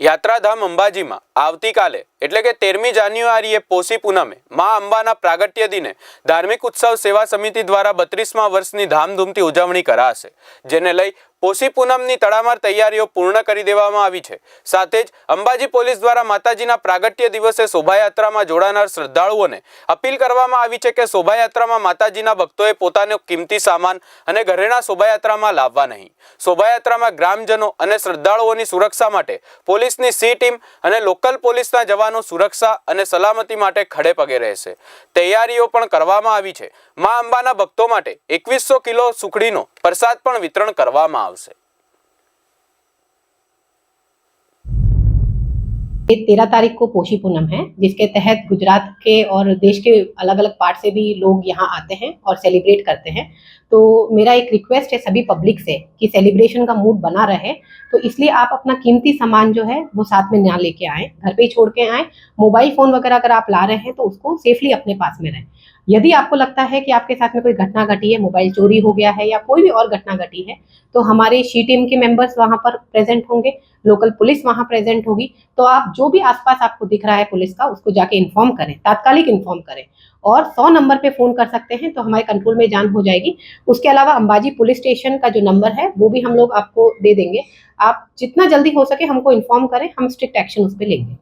યાત્રાધામ અંબાજીમાં આવતીકાલે, એટલે કે તેરમી જાન્યુઆરીએ પોષી પૂનમે, મા અંબાના પ્રાગટ્ય દિને ધાર્મિક ઉત્સવ સેવા સમિતિ દ્વારા બત્રીસમા વર્ષની ધામધૂમથી ઉજવણી કરાશે, જેને લઈ પોષી પૂનમની તડામાર તૈયારીઓ પૂર્ણ કરી દેવામાં આવી છે. સાથે જ અંબાજી પોલીસ દ્વારા માતાજીના પ્રાગટ્ય દિવસે શોભાયાત્રામાં જોડાનાર શ્રદ્ધાળુઓને અપીલ કરવામાં આવી છે કે શોભાયાત્રામાં માતાજીના ભક્તોએ પોતાનો કિંમતી સામાન અને ઘરેણા શોભાયાત્રામાં લાવવા નહીં. શોભાયાત્રામાં ગ્રામજનો અને શ્રદ્ધાળુઓની સુરક્ષા માટે પોલીસની સી ટીમ અને લોકલ પોલીસના જવાનો સુરક્ષા અને સલામતી માટે ખડે પગે રહેશે. તૈયારીઓ પણ કરવામાં આવી છે. મા અંબાના ભક્તો માટે એકવીસો કિલો સુખડીનો પ્રસાદ પણ વિતરણ કરવામાં भाव से। तेरह तारीख को पोषी पूनम है, जिसके तहत गुजरात के और देश के अलग अलग पार्ट से भी लोग यहाँ आते हैं और सेलिब्रेट करते हैं। तो मेरा एक रिक्वेस्ट है सभी पब्लिक से कि सेलिब्रेशन का मूड बना रहे। तो इसलिए आप अपना कीमती सामान जो है, वो साथ में ना लेके आए, घर पे ही छोड़ के आए। मोबाइल फ़ोन वगैरह अगर आप ला रहे हैं तो उसको सेफली अपने पास में रहें। यदि आपको लगता है कि आपके साथ में कोई घटना घटी है, मोबाइल चोरी हो गया है या कोई भी और घटना घटी है तो हमारे शी टीम के मेंबर्स वहाँ पर प्रेजेंट होंगे लोकल पुलिस वहाँ प्रेजेंट होगी तो आप जो भी आसपास आपको दिख रहा है पुलिस का, उसको जाके इन्फॉर्म करें, तात्कालिक इन्फॉर्म करें। और सौ नंबर पे फ़ोन कर सकते हैं तो हमारे कंट्रोल में जान हो जाएगी। उसके अलावा अंबाजी पुलिस स्टेशन का जो नंबर है, वो भी हम लोग आपको दे देंगे। आप जितना जल्दी हो सके हमको इन्फॉर्म करें, हम स्ट्रिक्ट एक्शन उस पर लेंगे।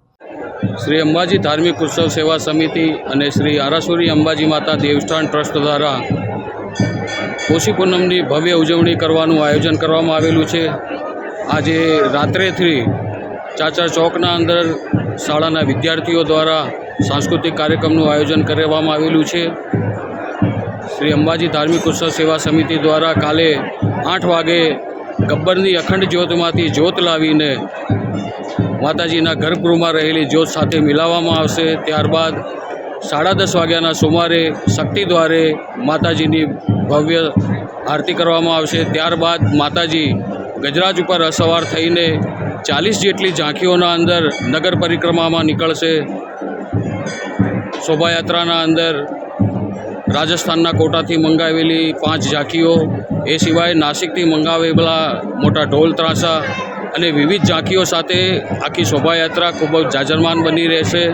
શ્રી અંબાજી ધાર્મિક ઉત્સવ સેવા સમિતિ અને શ્રી આરાસુરી અંબાજી માતા દેવસ્થાન ટ્રસ્ટ દ્વારા પોષી પૂનમની ભવ્ય ઉજવણી કરવાનું આયોજન કરવામાં આવેલું છે. આજે રાત્રેથી ચાચા ચોકના અંદર શાળાના વિદ્યાર્થીઓ દ્વારા સાંસ્કૃતિક કાર્યક્રમનું આયોજન કરવામાં આવેલું છે. શ્રી અંબાજી ધાર્મિક ઉત્સવ સેવા સમિતિ દ્વારા કાલે આઠ વાગે ગબ્બરની અખંડ જ્યોતમાંથી જ્યોત લાવીને માતાજીના ગર્ભગૃહમાં રહેલી જ્યોત સાથે મિલાવવામાં આવશે. ત્યારબાદ સાડા દસ વાગ્યાના સુમારે શક્તિ દ્વારે માતાજીની ભવ્ય આરતી કરવામાં આવશે. ત્યારબાદ માતાજી ગજરાજ ઉપર અસવાર થઈને ચાલીસ જેટલી ઝાંખીઓના અંદર નગર પરિક્રમામાં નીકળશે. શોભાયાત્રાના અંદર રાજસ્થાનના કોટાથી મંગાવેલી પાંચ ઝાંખીઓ, એ સિવાય નાસિકથી મંગાવેલા મોટા ઢોલ ત્રાસા અને વિવિધ ઝાંખીઓ સાથે આખી શોભાયાત્રા ખૂબ જ જાજરમાન બની રહેશે.